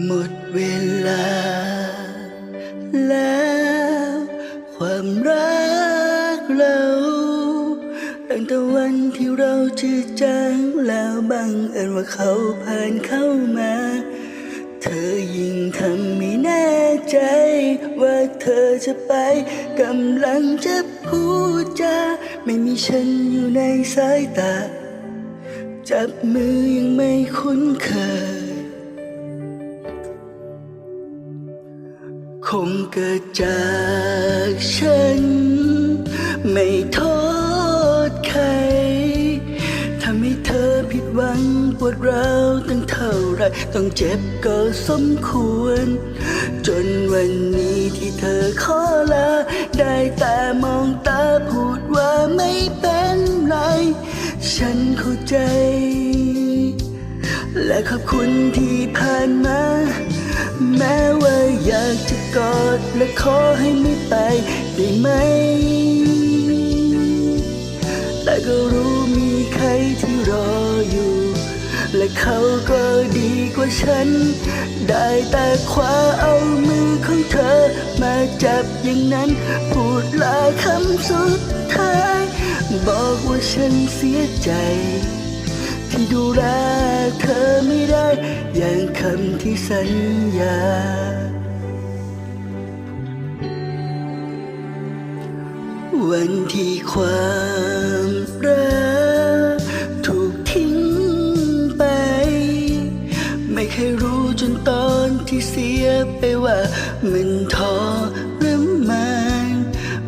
หมดเวลา แล้วความรักเราตั้งแต่วันที่เราจืดจางแล้วบังเอิญว่าเขาผ่านเข้ามา เธอยิ่งทำไม่แน่ใจ ว่าเธอจะไปกำลังจะพูดจาไม่มีฉันอยู่ในสายตา จับมือยังไม่คุ้นเคย คงเกิดจากฉัน ไม่โทษใครทำให้เธอผิดหวังปวดร้าวตั้งเท่าไรต้องเจ็บก็สมควร จนวันนี้ที่เธอขอลา ได้แต่มองตาพูดว่าไม่เป็นไร ฉันเข้าใจ และขอบคุณที่ผ่านมา แม้ว่ายา กอดและขอให้ไม่ไปได้ไหม แต่ก็รู้มีใครที่รออยู่ และเขาก็ดีกว่าฉัน ได้แต่คว้าเอามือของเธอ มาจับอย่างนั้น พูดลาคำสุดท้าย บอกว่าฉันเสียใจที่ดูแลเธอไม่ได้ อย่างคำที่สัญญา วันที่ความรักถูกทิ้งไป ไม่เคยรู้จนตอนที่เสียไปว่ามันทรมาน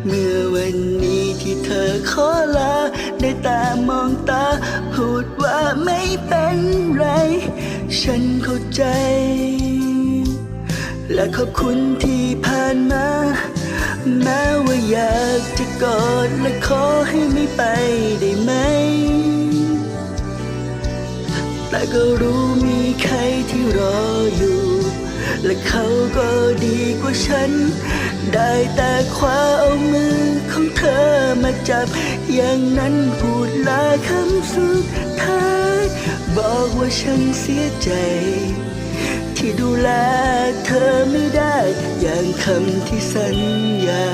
เมื่อวันนี้ที่เธอขอลา ได้แต่มองตา พูดว่าไม่เป็นไร ฉันเข้าใจ และขอบคุณที่ผ่านมา แม้ว่าอยากจะกอดและขอให้ไม่ไปได้ไหม แต่ก็รู้มีใครที่รออยู่ และเขาก็ดีกว่าฉัน ได้แต่คว้าเอามือของเธอมาจับ อย่างนั้นพูดลาคำสุดท้าย บอกว่าฉันเสียใจ ที่ดูแลเธอไม่ได้ อย่างคำที่สัญญา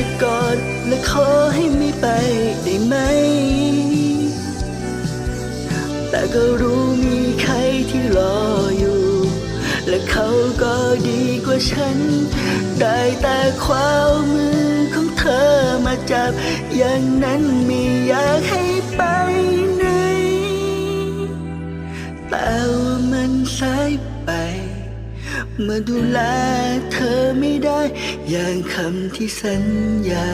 จะกอดและขอให้ไม่ไปได้ไหม แต่ก็รู้มีใครที่รออยู่ และเขาก็ดีกว่าฉัน ได้แต่คว้ามือของเธอมาจับ อย่างนั้นไม่อยากให้ไปไหน แต่ว่ามันสายไป มื่อดูแลเธอไม่ได้ อย่างคำที่สัญญา